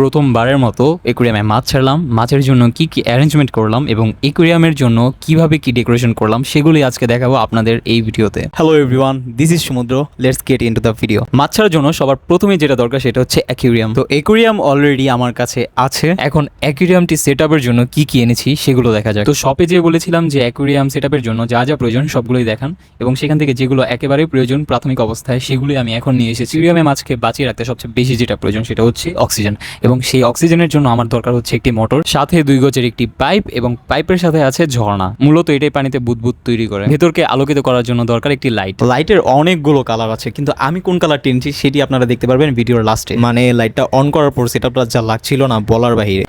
প্রথমবারের মতো একুরিয়ামে মাছ ছাড়লাম। মাছের জন্য কি কি অ্যারেঞ্জমেন্ট করলাম এবং একুরিয়ামের জন্য কীভাবে কি ডেকোরেশন করলাম সেগুলি আজকে দেখাবো আপনাদের এই ভিডিওতে। Hello everyone this is Samudra. Let's get into the video মাছ ছাড়ার জন্য সবার প্রথমে যেটা দরকার সেটা হচ্ছে অ্যাকুরিয়াম তো একুরিয়াম অলরেডি আমার কাছে আছে। এখন অ্যাকুরিয়ামটি সেট জন্য কি কি এনেছি সেগুলো দেখা যাক। তো শপে যে বলেছিলাম যে অ্যাকুরিয়াম সেট জন্য যা যা প্রয়োজন সবগুলোই দেখান এবং সেখান থেকে যেগুলো একেবারে প্রয়োজন, প্রাথমিক অবস্থায় সেগুলোই আমি এখন নিয়ে এসেছি। অ্যাকুরিয়ামে মাছকে বাঁচিয়ে রাখতে সবচেয়ে বেশি যেটা প্রয়োজন সেটা হচ্ছে অক্সিজেন এবং সেই অক্সিজেনের জন্য আমার দরকার হচ্ছে একটি মোটর, সাথে দুই গজের একটি পাইপ এবং পাইপের সাথে আছে ঝর্ণা। মূলত এটাই পানিতে বুদবুদ তৈরি করে। ভেতরকে আলোকিত করার জন্য দরকার একটি লাইট লাইটের অনেকগুলো কালার আছে, কিন্তু আমি কোন কালার টেনছি সেটি আপনারা দেখতে পারবেন ভিডিওর লাস্টে মানে লাইটটা অন করার পর সেটা যা লাগছিল না বলার বাহিরে।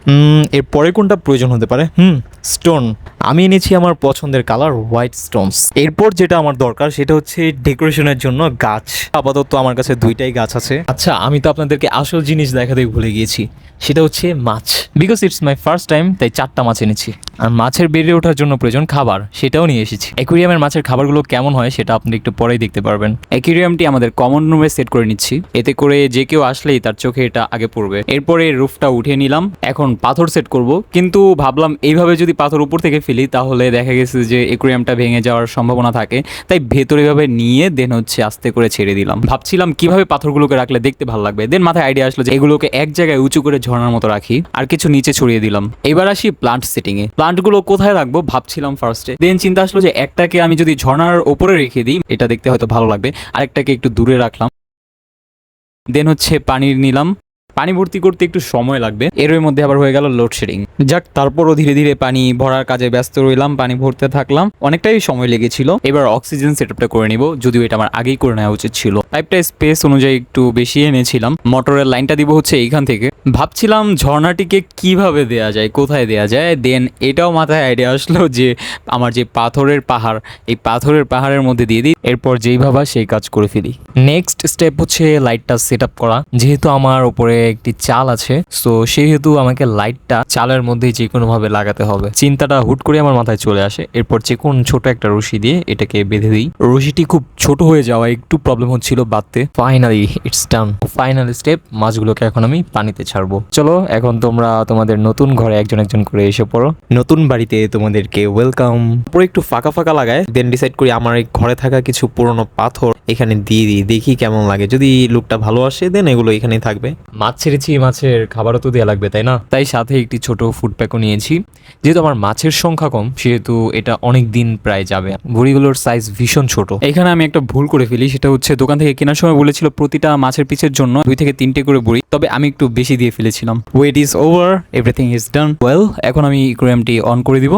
এর পরে কোনটা প্রয়োজন হতে পারে? হুম স্টোন আমি এনেছি আমার পছন্দের কালার হোয়াইট স্টোনস এরপর যেটা আমার দরকার সেটা হচ্ছে ডেকোরেশনের জন্য গাছ। আপাতত আমার কাছে দুইটাই গাছ আছে। আচ্ছা আমি তো আপনাদেরকে আসল জিনিস দেখাতে ভুলে গিয়েছি, সেটা হচ্ছে মাছ। Because it's my first time তাই চারটা মাছ এনেছি। আর মাছের বেড়ে ওঠার জন্য প্রয়োজন খাবার, সেটাও নিয়ে এসেছি। অ্যাকুরিয়ামের মাছের খাবারগুলো কেমন হয় সেটা আপনি একটু পরেই দেখতে পারবেন। অ্যাকুরিয়ামটি আমাদের কমন রুমে সেট করে নিচ্ছি। এতে করে যে কেউ আসলেই তার চোখে এটা আগে পড়বে। এরপরে রুফটা উঠিয়ে নিলাম। এখন পাথর সেট করব। কিন্তু ভাবলাম এইভাবে যদি পাথর উপর থেকে ফেলি, তাহলে দেখা গেছে যে অ্যাকুরিয়ামটা ভেঙে যাওয়ার সম্ভাবনা থাকে। তাই ভেতরে ভাবে নিয়ে দেন হচ্ছে আস্তে করে ছেড়ে দিলাম। ভাবছিলাম কীভাবে পাথরগুলোকে রাখলে দেখতে ভালো লাগবে। দেন মাথায় আইডিয়া আসলো যে এগুলোকে এক জায়গায় উঁচু করে ঝর্ণার মতো রাখি। আর কিছু নিচে ছড়িয়ে দিলাম। এবার আসি প্লান্ট সেটিং এ প্লান্টগুলো কোথায় রাখব ভাবছিলাম ফার্স্টে দেন চিন্তা আসলো যে একটাকে আমি যদি ঝর্ণার ওপরে রেখে দিই, এটা দেখতে হয়তো ভালো লাগবে। আরেকটাকে একটু দূরে রাখলাম। দেন হচ্ছে পানির নিলাম। পানি ভর্তি করতে একটু সময় লাগবে। এর মধ্যে আবার হয়ে গেল লোডশেডিং যাক, তারপরও ধীরে ধীরে পানি ভরার কাজে ব্যস্ত রইলাম, পানি ভরতে থাকলাম। অনেকটাই সময় লেগেছিল। এবার অক্সিজেন সেটআপটা করে নিব, যদিও এটা আমার আগেই করে নেওয়া উচিত ছিল। পাইপটা স্পেস অনুযায়ী একটু বেশি এনেছিলাম। মোটরের লাইনটা দিব হচ্ছে এইখান থেকে। ভাবছিলাম ঝর্ণাটিকে কীভাবে দেয়া যায়, কোথায় দেয়া যায়? দেন এটাও মাথায় আইডিয়া আসলো যে, আমার যে পাথরের পাহাড়, এই পাথরের পাহাড়ের মধ্যে দিয়ে দিই, এরপর যেই ভাবা সেই কাজ করে ফেলি। নেক্সট স্টেপ হচ্ছে লাইটটা সেট আপ করা। যেহেতু আমার উপরে একটি চাল আছে। সো সেহেতু আমাকে লাইটটা চালের মধ্যে যে কোনো ভাবে লাগাতে হবে। চিন্তাটা হুট করে আমার মাথায় চলে আসে। এরপর যে কোন ছোট একটা রশি দিয়ে এটাকে বেঁধে দিই। রশিটি খুব ছোট হয়ে যাওয়া একটু প্রবলেম হচ্ছিল বাঁধতে। Finally it's done final step মাছগুলোকে এখন আমি পানিতে ছাড়বো। চলো, এখন তোমরা তোমাদের নতুন ঘরে একজন একজন করে এসে পড়ো। নতুন বাড়িতে তোমাদেরকে ওয়েলকাম পরে একটু ফাঁকা ফাঁকা লাগায় দেন ডিসাইড করি আমার এই ঘরে থাকা কিছু পুরনো পাথর। এখানে দিয়ে দিই দেখি কেমন লাগে। যদি লুকটা ভালো আসে দেন এগুলো এখানেই থাকবে। মাছ ছেড়েছি মাছের খাবারও তো দেওয়া লাগবে তাই না? তাই সাথে একটি ছোট ফুড প্যাকও নিয়েছি। যেহেতু আমার মাছের সংখ্যা কম সেহেতু এটা অনেক দিন প্রায় যাবে। বুড়িগুলোর সাইজ ভীষণ ছোট। এখানে আমি একটা ভুল করে ফেলি সেটা হচ্ছে দোকান থেকে কেনার সময় বলেছিল প্রতিটা মাছের পিসের জন্য দুই থেকে তিনটে করে বুড়ি তবে আমি একটু বেশি দিয়ে ফেলেছিলাম। Wait is over everything is done well এখন আমি ইকুরিয়ামটি অন করে দিব।